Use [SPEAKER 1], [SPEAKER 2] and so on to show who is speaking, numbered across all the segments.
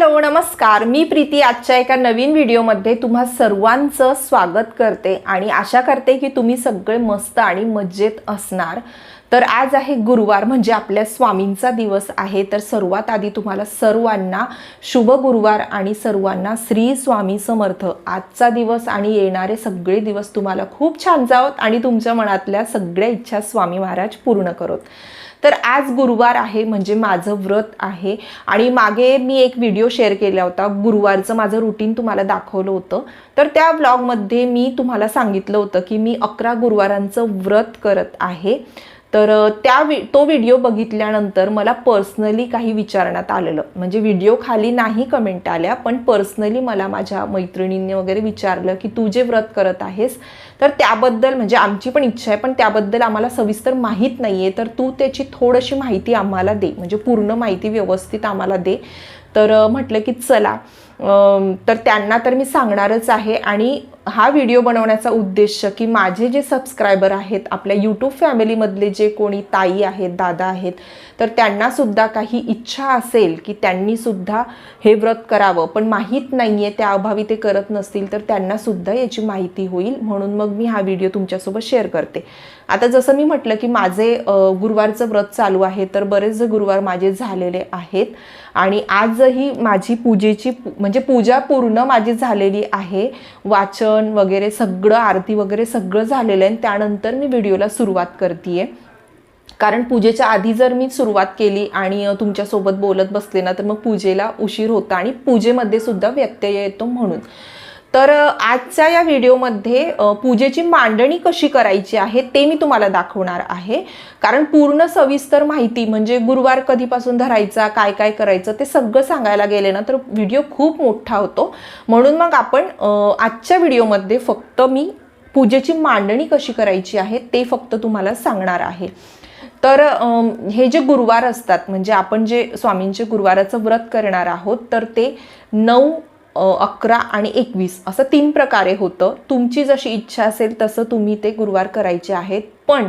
[SPEAKER 1] Hello नमस्कार. मी प्रीती. आजच्या एका नवीन व्हिडिओमध्ये तुम्हा सर्वांचं स्वागत करते आणि आशा करते की तुम्ही सगळे मस्त आणि मज्जेत असणार. तर आज आहे गुरुवार म्हणजे आपल्या स्वामींचा दिवस आहे. तर सर्वात आधी तुम्हाला सर्वांना शुभ गुरुवार आणि सर्वांना श्री स्वामी समर्थ. आजचा दिवस आणि येणारे सगळे दिवस तुम्हाला खूप छान जावत आणि तुमच्या मनातल्या सगळ्या इच्छा स्वामी महाराज पूर्ण करोत. तर आज गुरुवार आहे म्हणजे माझं व्रत आहे. आणि मागे मी एक व्हिडिओ शेअर केला होता. गुरुवारचं माझं रुटीन तुम्हाला दाखवलं होतं. तर त्या ब्लॉगमध्ये मी तुम्हाला सांगितलं होतं की मी अकरा गुरुवारांचं व्रत करत आहे. तर त्या वि तो व्हिडिओ बघितल्यानंतर मला पर्सनली काही विचारण्यात आलेलं. म्हणजे व्हिडिओ खाली नाही कमेंट आल्या पण पर्सनली मला माझ्या मैत्रिणींनी वगैरे विचारलं की तू जे व्रत करत आहेस तर त्याबद्दल म्हणजे आमची पण इच्छा आहे पण त्याबद्दल आम्हाला सविस्तर माहीत नाही आहे तर तू त्याची थोडीशी माहिती आम्हाला दे. म्हणजे पूर्ण माहिती व्यवस्थित आम्हाला दे. तर म्हटलं की चला. तर त्यांना तर मी सांगणारच आहे आणि हा व्हिडिओ बनवण्याचा उद्देश की माझे जे सबस्क्रायबर आहेत आपल्या यूट्यूब फॅमिलीमधले जे कोणी ताई आहेत दादा आहेत तर त्यांनासुद्धा काही इच्छा असेल की त्यांनीसुद्धा हे व्रत करावं. पण माहीत नाही आहे त्या अभावी ते करत नसतील तर त्यांनासुद्धा याची माहिती होईल. म्हणून मग मी हा व्हिडिओ तुमच्यासोबत शेअर करते. आता जसं मी म्हटलं की माझे गुरुवारचं व्रत चालू आहे तर बरेच गुरुवार माझे झालेले आहेत. आणि आजही माझी पूजेची म्हणजे पूजा पूर्ण माझी झालेली आहे. वाचन वगैरे सगळं आरती वगैरे सगळं झालेलं आहे आणि त्यानंतर मी व्हिडिओला सुरुवात करते कारण पूजेच्या आधी जर मी सुरुवात केली आणि तुमच्यासोबत बोलत बसले ना तर मग पूजेला उशीर होता आणि पूजेमध्ये सुद्धा व्यत्यय येतो म्हणून. तर आजच्या या व्हिडिओमध्ये पूजेची मांडणी कशी करायची आहे ते मी तुम्हाला दाखवणार आहे. कारण पूर्ण सविस्तर माहिती म्हणजे गुरुवार कधीपासून धरायचा काय काय करायचं ते सगळं सांगायला गेले ना तर व्हिडिओ खूप मोठा होतो. म्हणून मग आपण आजच्या व्हिडिओमध्ये फक्त मी पूजेची मांडणी कशी करायची आहे ते फक्त तुम्हाला सांगणार आहे. तर हे जे गुरुवार असतात म्हणजे आपण जे स्वामींचे गुरुवाराचं व्रत करणार आहोत तर ते नऊ अकरा आणि एकवीस असं तीन प्रकारे होतं. तुमची जशी इच्छा असेल तसं तुम्ही ते गुरुवार करायचे आहेत. पण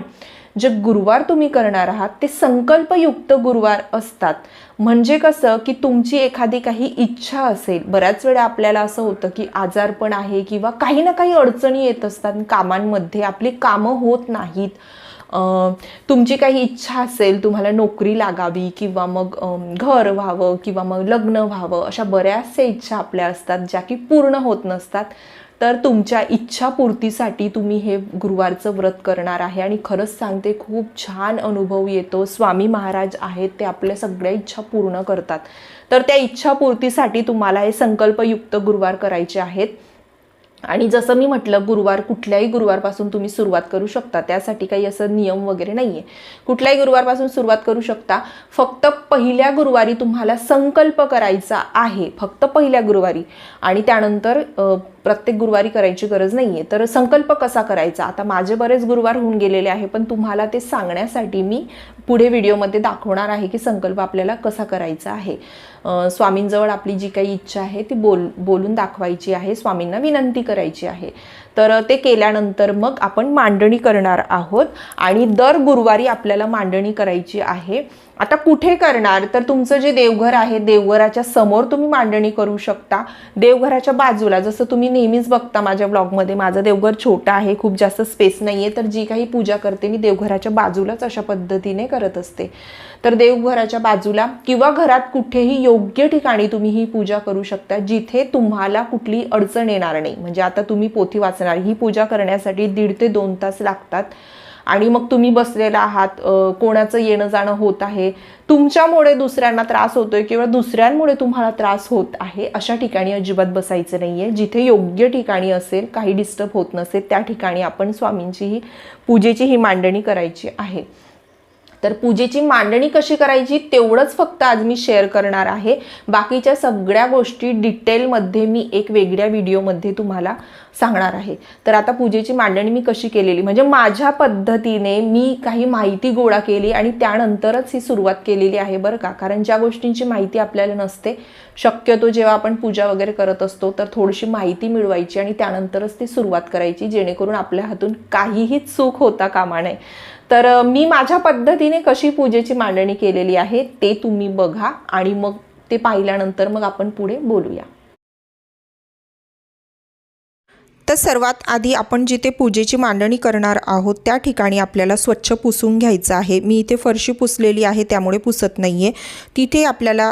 [SPEAKER 1] जे गुरुवार तुम्ही करणार आहात ते संकल्पयुक्त गुरुवार असतात. म्हणजे कसं की तुमची एखादी काही इच्छा असेल बऱ्याच वेळा आपल्याला असं होतं की आजारपण आहे किंवा काही ना काही अडचणी येत असतात कामांमध्ये आपली कामं होत नाहीत. तुमची काही इच्छा असेल तुम्हाला नोकरी लागावी किंवा मग घर व्हावं किंवा मग लग्न व्हावं अशा बऱ्याचशा इच्छा आपल्या असतात ज्या की पूर्ण होत नसतात. तर तुमच्या इच्छापूर्तीसाठी तुम्ही हे गुरुवारचं व्रत करणार आहे आणि खरंच सांगते खूप छान अनुभव येतो. स्वामी महाराज आहेत ते आपल्या सगळ्या इच्छा पूर्ण करतात. तर त्या इच्छापूर्तीसाठी तुम्हाला हे संकल्पयुक्त गुरुवार करायचे आहेत. आणि जसं मी म्हटलं गुरुवार कुठल्याही गुरुवारपासून तुम्ही सुरुवात करू शकता. त्यासाठी काही असं नियम वगैरे नाही आहे कुठल्याही गुरुवारपासून सुरुवात करू शकता. फक्त पहिल्या गुरुवारी तुम्हाला संकल्प करायचा आहे. फक्त पहिल्या गुरुवारी. आणि त्यानंतर प्रत्येक गुरुवारी करायची गरज नाही आहे तर संकल्प कसा करायचा? आता माझे बरेच गुरुवार होऊन गेलेले आहे पण तुम्हाला ते सांगण्यासाठी मी पुढे व्हिडिओमध्ये दाखवणार आहे की संकल्प आपल्याला कसा करायचा आहे. स्वामींजवळ आपली जी काही इच्छा आहे ती बोल बोलून दाखवायची आहे स्वामींना विनंती करायची आहे. तर ते केल्यानंतर मग आपण मांडणी करणार आहोत आणि दर गुरुवारी आपल्याला मांडणी करायची आहे. आता कुठे करणार? तर तुमचं जे देवघर आहे देवघराच्या समोर तुम्ही मांडणी करू शकता. देवघराच्या बाजूला जसं तुम्ही नेहमीच बघता माझ्या ब्लॉगमध्ये माझं देवघर छोटं आहे खूप जास्त स्पेस नाही आहे तर जी काही पूजा करते मी देवघराच्या बाजूलाच अशा पद्धतीने करत असते. तर देवघराच्या बाजूला किंवा घरात कुठेही योग्य ठिकाणी तुम्ही ही पूजा करू शकता जिथे तुम्हाला कुठली अडचण येणार नाही. म्हणजे आता तुम्ही पोथी वाचणार ही पूजा करण्यासाठी दीड ते दोन तास लागतात. आणि मग तुम्ही बसलेला आहात कोणाचं येणं जाणं होत आहे तुमच्यामुळे दुसऱ्यांना त्रास होतोय किंवा दुसऱ्यांमुळे तुम्हाला त्रास होत आहे अशा ठिकाणी अजिबात बसायचं नाही आहे जिथे योग्य ठिकाणी असेल काही डिस्टर्ब होत नसेल त्या ठिकाणी आपण स्वामींची ही पूजेची ही मांडणी करायची आहे. तर पूजेची मांडणी कशी करायची तेवढंच फक्त आज मी शेअर करणार आहे. बाकीच्या सगळ्या गोष्टी डिटेलमध्ये मी एक वेगळ्या व्हिडिओमध्ये तुम्हाला सांगणार आहे. तर आता पूजेची मांडणी मी कशी केलेली? म्हणजे माझ्या पद्धतीने मी काही माहिती गोळा केली आणि त्यानंतरच ही सुरुवात केलेली आहे बरं का. कारण ज्या गोष्टींची माहिती आपल्याला नसते शक्यतो जेव्हा आपण पूजा वगैरे करत असतो तर थोडीशी माहिती मिळवायची आणि त्यानंतरच ती सुरुवात करायची जेणेकरून आपल्या हातून काहीही चूक होता कामा नये. तर मी माझ्या पद्धतीने कशी पूजेची मांडणी केलेली आहे ते तुम्ही बघा आणि मग ते पाहिल्यानंतर मग आपण पुढे बोलूया. तर सर्वात आधी आपण जिथे पूजेची मांडणी करणार आहोत त्या ठिकाणी आपल्याला स्वच्छ पुसून घ्यायचं आहे. मी इथे फरशी पुसलेली आहे त्यामुळे पुसत नाही आहे तिथे आपल्याला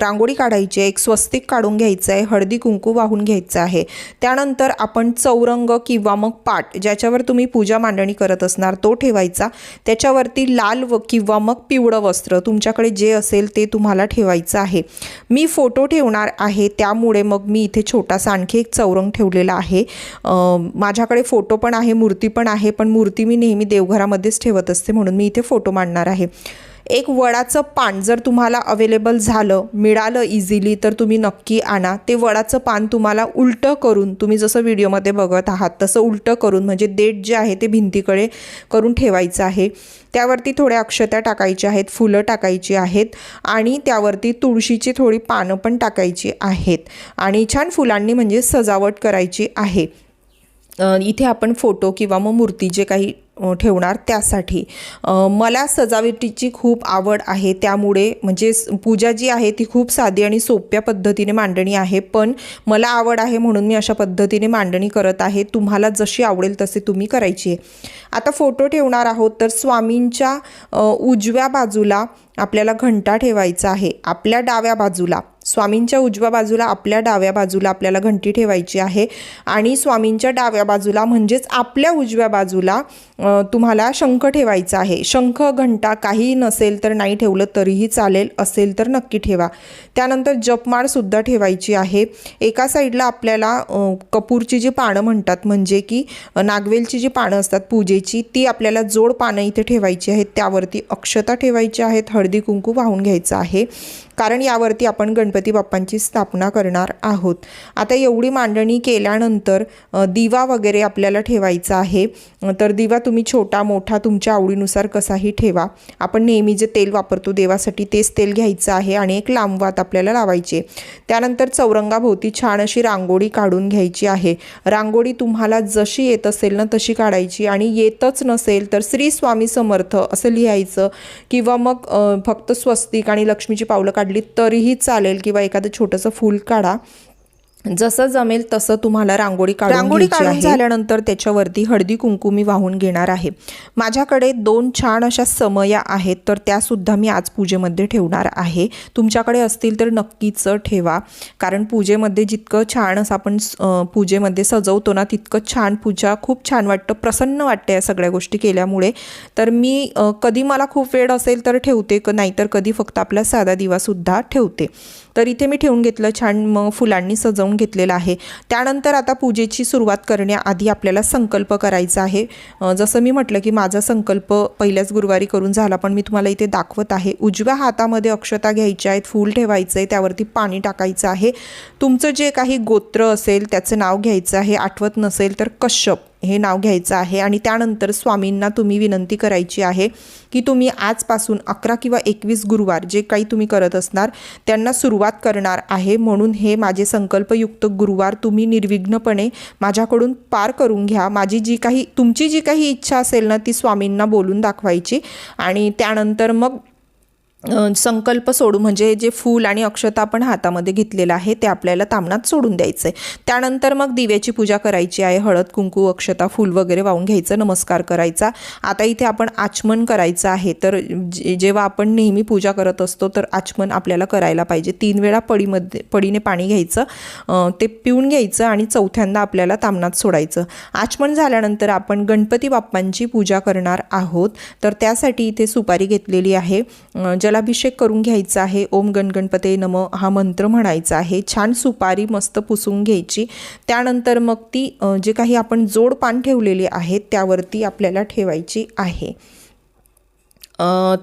[SPEAKER 1] रांगोळी काढायची आहे एक स्वस्तिक काढून घ्यायचं आहे हळदी कुंकू वाहून घ्यायचं आहे. त्यानंतर आपण चौरंग किंवा मग पाट ज्याच्यावर तुम्ही पूजा मांडणी करत असणार तो ठेवायचा. त्याच्यावरती लाल व किंवा मग पिवळं वस्त्र तुमच्याकडे जे असेल ते तुम्हाला ठेवायचं आहे. मी फोटो ठेवणार आहे त्यामुळे मग मी इथे छोटासा आणखी एक चौरंग ठेवलेला आहे. माझ्याकडे फोटो पण आहे मूर्ती पण आहे पण मूर्ती मी नेहमी देवघरामध्येच ठेवत असते म्हणून मी इथे फोटो मांडणार आहे. एक वडाचं पान जर तुम्हाला अवेलेबल झालं मिळालं इझिली तर तुम्ही नक्की आणा. ते वडाचं पान तुम्हाला उलटं करून तुम्ही जसं व्हिडिओमध्ये बघत आहात तसं उलटं करून म्हणजे देठ जे आहे ते भिंतीकडे करून ठेवायचं आहे. त्यावरती थोड्या अक्षत्या टाकायच्या आहेत फुलं टाकायची आहेत आणि त्यावरती तुळशीची थोडी पानं पण टाकायची आहेत. आणि छान फुलांनी म्हणजे सजावट करायची आहे. इथे आपण फोटो किंवा मग मूर्ती जे काही ठेवणार त्यासाठी. मला सजावटीची खूप आवड आहे. त्यामुळे म्हणजे पूजा जी आहे ती खूप साधी आणि सोप्या पद्धतीने मांडणी आहे. पण मला आवड आहे म्हणून मी अशा पद्धतीने मांडणी करत आहे. तुम्हाला जशी आवडेल तसे तुम्ही करायची आहे. आता फोटो ठेवणार आहोत. तर स्वामींच्या उजव्या बाजूला आपल्याला घंटा ठेवायचा आहे. आपल्या डाव्या बाजूला. स्वामींच्या उजव्या बाजूला आपल्या डाव्या बाजूला आपल्याला घंटी ठेवायची आहे. आणि स्वामींच्या डाव्या बाजूला म्हणजेच आपल्या उजव्या बाजूला तुम्हाला शंख ठेवायचा आहे. शंख घंटा काही नसेल तर नाही ठेवलं तरीही चालेल असेल तर नक्की ठेवा. त्यानंतर जपमाळसुद्धा ठेवायची आहे. एका साईडला आपल्याला कपूरची जी पानं म्हणतात म्हणजे की नागवेलची जी पानं असतात पूजेची ती आपल्याला जोड पानं इथे ठेवायची आहेत. त्यावरती अक्षता ठेवायची आहेत. हळदी कुंकू वाहून घ्यायचं आहे. कारण यावरती आपण गणपती बाप्पांची स्थापना करणार आहोत. आता एवढी मांडणी केल्यानंतर दिवा वगैरे आपल्याला ठेवायचा आहे. तर दिवा तुम्ही छोटा मोठा तुमच्या आवडीनुसार कसाही ठेवा. आपण नेहमी जे तेल वापरतो देवासाठी तेच तेल घ्यायचं आहे आणि एक लांबवात आपल्याला लावायचे त्यानंतर चौरंगाभोवती छान अशी रांगोळी काढून घ्यायची आहे. रांगोळी तुम्हाला जशी येत असेल ना तशी काढायची आणि येतच नसेल तर श्री स्वामी समर्थ असं लिहायचं किंवा मग फक्त स्वस्तिक आणि लक्ष्मीची पावलं काढली तरीही चालेल किंवा एखादं छोटंसं फूल काढा. जसं जमेल तसं तुम्हाला रांगोळी काढून रांगोळी काढून झाल्यानंतर त्याच्यावरती हळदी कुंकू मी वाहून घेणार आहे. माझ्याकडे दोन छान अशा समया आहेत तर त्यासुद्धा मी आज पूजेमध्ये ठेवणार आहे. तुमच्याकडे असतील तर नक्कीच ठेवा कारण पूजेमध्ये जितकं छान असं आपण पूजेमध्ये सजवतो ना तितकं छान पूजा खूप छान वाटतं प्रसन्न वाटतं या सगळ्या गोष्टी केल्यामुळे. तर मी कधी मला खूप वेळ असेल तर ठेवते क नाहीतर कधी फक्त आपला साधा दिवासुद्धा ठेवते. तर इथे मी ठेवून घेतलं छान मग फुलांनी सजवून घेतलेलं आहे. त्यानंतर आता पूजेची सुरुवात करण्याआधी आपल्याला संकल्प करायचा आहे. जसं मी म्हटलं की माझा संकल्प पहिल्याच गुरुवारी करून झाला पण मी तुम्हाला इथे दाखवत आहे. उजव्या हातामध्ये अक्षता घ्यायच्या आहेत फूल ठेवायचं आहे त्यावरती पाणी टाकायचं आहे. तुमचं जे काही गोत्र असेल त्याचं नाव घ्यायचं आहे. आठवत नसेल तर कश्यप. हे नाव घ्यायचं आहे आणि त्यानंतर स्वामींना तुम्ही विनंती करायची आहे की तुम्ही आजपासून अकरा किंवा एकवीस गुरुवार जे काही तुम्ही करत असणार त्यांना सुरुवात करणार आहे. म्हणून हे माझे संकल्पयुक्त गुरुवार तुम्ही निर्विघ्नपणे माझ्याकडून पार करून घ्या. माझी जी काही तुमची जी काही इच्छा असेल ना ती स्वामींना बोलून दाखवायची. आणि त्यानंतर मग संकल्प सोडू म्हणजे जे फूल आणि अक्षता आपण हातामध्ये घेतलेलं आहे ते आपल्याला तामणात सोडून द्यायचं आहे त्यानंतर मग दिव्याची पूजा करायची आहे हळद कुंकू अक्षता फूल वगैरे वाहून घ्यायचं नमस्कार करायचा. आता इथे आपण आचमन करायचं आहे तर जे- जेव्हा आपण नेहमी पूजा करत असतो तर आचमन आपल्याला करायला पाहिजे. तीन वेळा पडीमध्ये पडीने पाणी घ्यायचं ते पिऊन घ्यायचं आणि चौथ्यांदा आपल्याला तामणात सोडायचं. आचमन झाल्यानंतर आपण गणपती बाप्पांची पूजा करणार आहोत तर त्यासाठी इथे सुपारी घेतलेली आहे. जलाभिषेक करून घ्यायचा आहे. ओम गणगणपते नम हा मंत्र म्हणायचा आहे. छान सुपारी मस्त पुसून घ्यायची. त्यानंतर मग ती जे काही आपण जोड पान ठेवलेली आहेत त्यावरती आपल्याला ठेवायची आहे.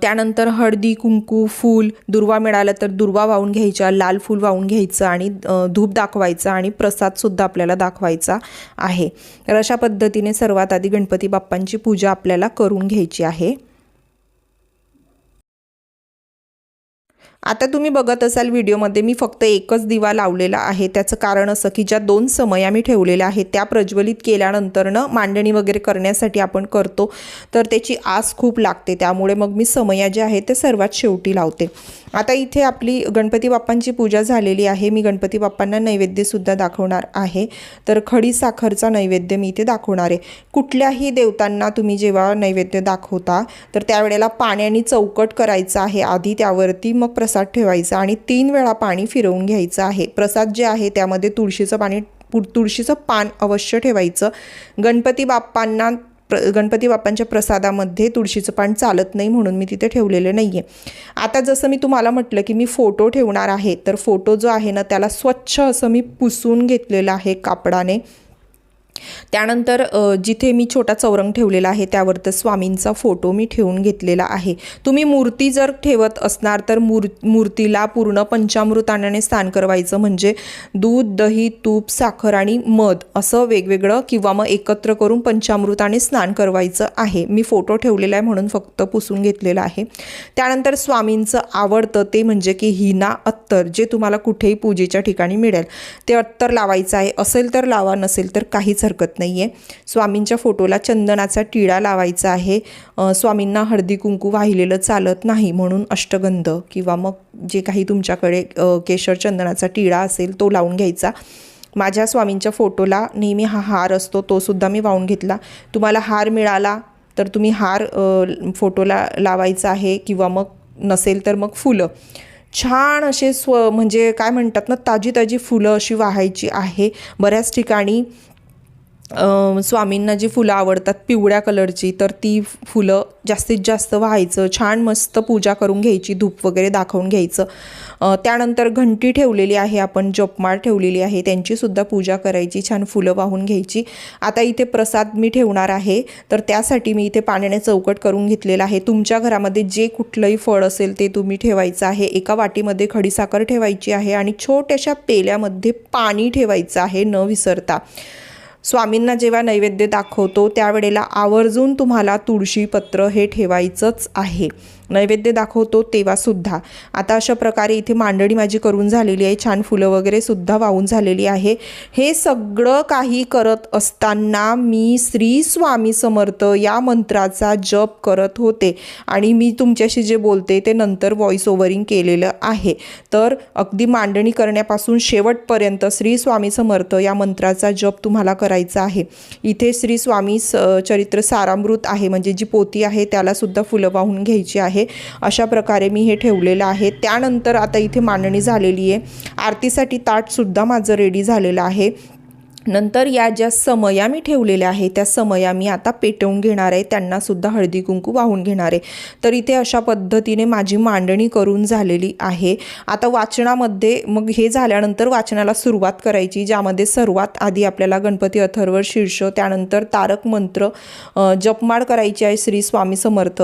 [SPEAKER 1] त्यानंतर हळदी कुंकू फूल दुर्वा मिळालं तर दुर्वा वाहून घ्यायच्या लाल फूल वाहून घ्यायचं आणि धूप दाखवायचा आणि प्रसादसुद्धा आपल्याला दाखवायचा आहे. तर अशा पद्धतीने सर्वात आधी गणपती बाप्पांची पूजा आपल्याला करून घ्यायची आहे. आता तुम्ही बघत असाल व्हिडिओमध्ये मी फक्त एकच दिवा लावलेला आहे. त्याचं कारण असं की ज्या दोन समया मी ठेवलेल्या आहेत त्या प्रज्वलित केल्यानंतरनं मांडणी वगैरे करण्यासाठी आपण करतो. तर त्याची आस खूप लागते. त्यामुळे मग मी समया ज्या आहेत ते सर्वात शेवटी लावते. आता इथे आपली गणपती बाप्पांची पूजा झालेली आहे. मी गणपती बाप्पांना नैवेद्यसुद्धा दाखवणार आहे. तर खडी साखरचा नैवेद्य मी इथे दाखवणार आहे. कुठल्याही देवतांना तुम्ही जेव्हा नैवेद्य दाखवता तर त्यावेळेला पाण्याने चौकट करायचं आहे. आधी त्यावरती मग प्रस प्रसाद ठेवायचा आणि तीन वेळा पाणी फिरवून घ्यायचं आहे. प्रसाद जे आहे त्यामध्ये तुळशीचं पाणी पु तुळशीचं पान अवश्य ठेवायचं. गणपती बाप्पांना प्र गणपती बाप्पांच्या प्रसादामध्ये तुळशीचं पान चालत नाही म्हणून मी तिथे ठेवलेलं नाही आहे आता जसं मी तुम्हाला म्हटलं की मी फोटो ठेवणार आहे तर फोटो जो आहे ना त्याला स्वच्छ असं मी पुसून घेतलेलं आहे कापडाने. त्यानंतर जिथे मी छोटा चौरंग ठेवलेला आहे त्यावर तर स्वामींचा फोटो मी ठेवून घेतलेला आहे. तुम्ही मूर्ती जर ठेवत असणार तर मूर मूर्तीला पूर्ण पंचामृताने स्नान करवायचं म्हणजे दूध दही तूप साखर आणि मध असं वेगवेगळं किंवा मग एकत्र करून पंचामृताने स्नान करवायचं आहे. मी फोटो ठेवलेला आहे म्हणून फक्त पुसून घेतलेला आहे. त्यानंतर स्वामींचं आवडतं ते म्हणजे की हिना अत्तर जे तुम्हाला कुठेही पूजेच्या ठिकाणी मिळेल. ते अत्तर लावायचं आहे. असेल तर लावा नसेल तर काहीच हरकत नाही आहे स्वामींच्या फोटोला चंदनाचा टिळा लावायचा आहे. स्वामींना हळदी कुंकू वाहिलेलं चालत नाही म्हणून अष्टगंध किंवा मग जे काही तुमच्याकडे केशर चंदनाचा टिळा असेल तो लावून घ्यायचा. माझ्या स्वामींच्या फोटोला नेहमी हा हार असतो तोसुद्धा मी वाहून घेतला. तुम्हाला हार मिळाला तर तुम्ही हार फोटोला लावायचा आहे किंवा मग नसेल तर मग फुलं. छान असे स्व म्हणजे काय म्हणतात ना ताजी ताजी फुलं अशी वाहायची आहे. बऱ्याच ठिकाणी स्वामींना जी फुलं आवडतात पिवळ्या कलरची तर ती फुलं जास्तीत जास्त व्हायचं छान मस्त पूजा करून घ्यायची धूप वगैरे दाखवून घ्यायचं. त्यानंतर घंटी ठेवलेली आहे आपण जपमाळ ठेवलेली आहे त्यांचीसुद्धा पूजा करायची छान फुलं वाहून घ्यायची. आता इथे प्रसाद मी ठेवणार आहे तर त्यासाठी मी इथे पाण्याने चौकट करून घेतलेला आहे. तुमच्या घरामध्ये जे कुठलंही फळ असेल ते तुम्ही ठेवायचं आहे. एका वाटीमध्ये खडीसाखर ठेवायची आहे आणि छोट्याशा पेल्यामध्ये पाणी ठेवायचं आहे न विसरता. स्वामींना जेव्हा नैवेद्य दाखवतो त्यावेळेला आवर्जून तुम्हाला तुळशीपत्र हे ठेवायचंच आहे. नैवेद्य दाखवतो तेव्हासुद्धा आता अशा प्रकारे इथे मांडणी माझी करून झालेली आहे. छान फुलं वगैरे सुद्धा वाहून झालेली आहे. हे सगळं काही करत असताना मी श्री स्वामी समर्थ या मंत्राचा जप करत होते. आणि मी तुमच्याशी जे बोलते ते नंतर व्हॉइस ओव्हरिंग केलेलं आहे. तर अगदी मांडणी करण्यापासून शेवटपर्यंत श्री स्वामी समर्थ या मंत्राचा जप तुम्हाला करायचा आहे. इथे श्री स्वामी स चरित्र सारामृत आहे. म्हणजे जी पोती आहे त्यालासुद्धा फुलं वाहून घ्यायची आहे. अशा प्रकारे मी हे ठेवलेलं आहे. त्यानंतर आता इथे मांडणी झालेली आहे. आरतीसाठी ताटसुद्धा माझं रेडी झालेलं आहे. नंतर या ज्या समया मी ठेवलेल्या आहे त्या समया मी आता पेटवून घेणार आहे त्यांनासुद्धा हळदी कुंकू वाहून घेणार आहे. तर इथे अशा पद्धतीने माझी मांडणी करून झालेली आहे. आता वाचनामध्ये मग हे झाल्यानंतर वाचनाला सुरुवात करायची ज्यामध्ये सर्वात आधी आपल्याला गणपती अथर्व शीर्ष त्यानंतर तारक मंत्र जपमाळ करायची आहे श्री स्वामी समर्थ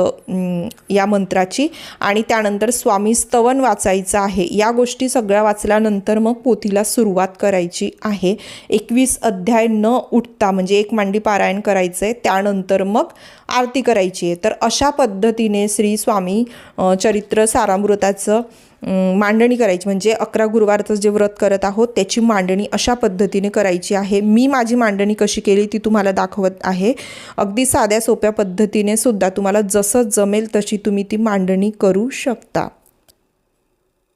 [SPEAKER 1] या मंत्राची. आणि त्यानंतर स्वामी स्तवन वाचायचं आहे. या गोष्टी सगळ्या वाचल्यानंतर मग पोथीला सुरुवात करायची आहे. एकवीस अध्याय न उठता म्हणजे एक मांडी पारायण करायचं आहे त्यानंतर मग आरती करायची आहे. तर अशा पद्धतीने श्री स्वामी चरित्र सारामृताचं मांडणी करायची. म्हणजे अकरा गुरुवारचं जे व्रत करत आहोत त्याची मांडणी अशा पद्धतीने करायची आहे. मी माझी मांडणी कशी केली ती तुम्हाला दाखवत आहे. अगदी साध्या सोप्या पद्धतीने सुद्धा तुम्हाला जसं जमेल तशी तुम्ही ती मांडणी करू शकता.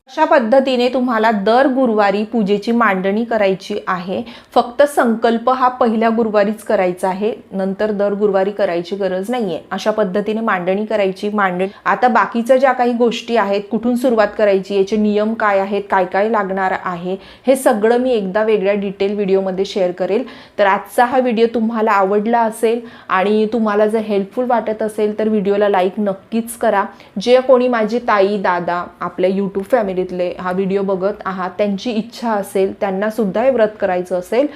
[SPEAKER 1] अशा पद्धतीने तुम्हाला दर गुरुवारी पूजेची मांडणी करायची आहे. फक्त संकल्प हा पहिल्या गुरुवारीच करायचा आहे. नंतर दर गुरुवारी करायची गरज नाही आहे अशा पद्धतीने मांडणी करायची. मांडणी आता बाकीच्या ज्या काही गोष्टी आहेत कुठून सुरुवात करायची याचे नियम काय आहेत काय काय लागणार आहे हे सगळं मी एकदा वेगळ्या डिटेल व्हिडिओमध्ये शेअर करेल. तर आजचा हा व्हिडिओ तुम्हाला आवडला असेल आणि तुम्हाला जर हेल्पफुल वाटत असेल तर व्हिडिओला लाईक नक्कीच करा. जे कोणी माझी ताई दादा आपल्या यूट्यूब फॅमिली फॅमिलीतले हा व्हिडिओ बघत आहात त्यांची इच्छा असेल त्यांना सुद्धा हे व्रत करायचं असेल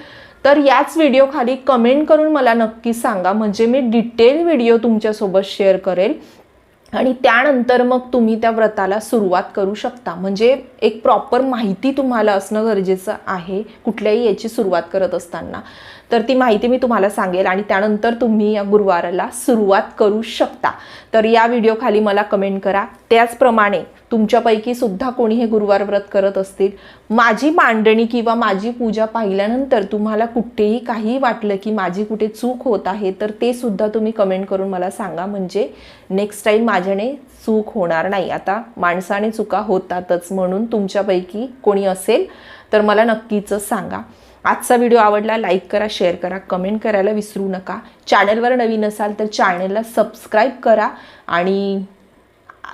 [SPEAKER 1] तर याच व्हिडिओ खाली कमेंट करून मला नक्की सांगा. म्हणजे मी डिटेल व्हिडिओ तुमच्यासोबत शेअर करेल. आणि त्यानंतर मग तुम्ही त्या व्रताला सुरुवात करू शकता. म्हणजे एक प्रॉपर माहिती तुम्हाला असणं गरजेचं आहे कुठल्याही याची सुरुवात करत असताना. तर ती माहिती मी तुम्हाला सांगेल आणि त्यानंतर तुम्ही या गुरुवाराला सुरुवात करू शकता. तर या व्हिडिओ खाली मला कमेंट करा. त्याचप्रमाणे तुमच्यापैकी सुद्धा कोणी हे गुरुवार व्रत करत असतील? माझी मांडणी किंवा माझी पूजा पाहिल्यानंतर तुम्हाला कुठेही काही वाटलं की माझी कुठे चूक होत आहे तर ते सुद्धा तुम्ही कमेंट करून मला सांगा. म्हणजे नेक्स्ट टाईम माझ्याने चूक होणार नाही. आता माणसाने चुका होतातच म्हणून तुमच्यापैकी कोणी असेल तर मला नक्कीच सांगा. आजचा व्हिडिओ आवडला लाईक करा शेअर करा कमेंट करायला विसरू नका. चॅनलवर नवीन असाल तर चॅनलला सबस्क्राईब करा आणि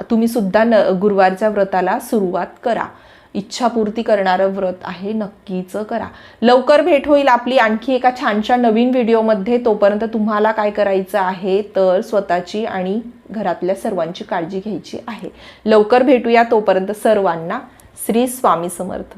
[SPEAKER 1] तुम्ही सुद्धा न गुरुवारच्या व्रताला सुरुवात करा. इच्छापूर्ती करणारं व्रत आहे नक्कीच करा. लवकर भेट होईल आपली आणखी एका छानशा नवीन व्हिडिओमध्ये. तोपर्यंत तुम्हाला काय करायचं आहे तर स्वतःची आणि घरातल्या सर्वांची काळजी घ्यायची आहे. लवकर भेटूया तोपर्यंत सर्वांना. श्री स्वामी समर्थ.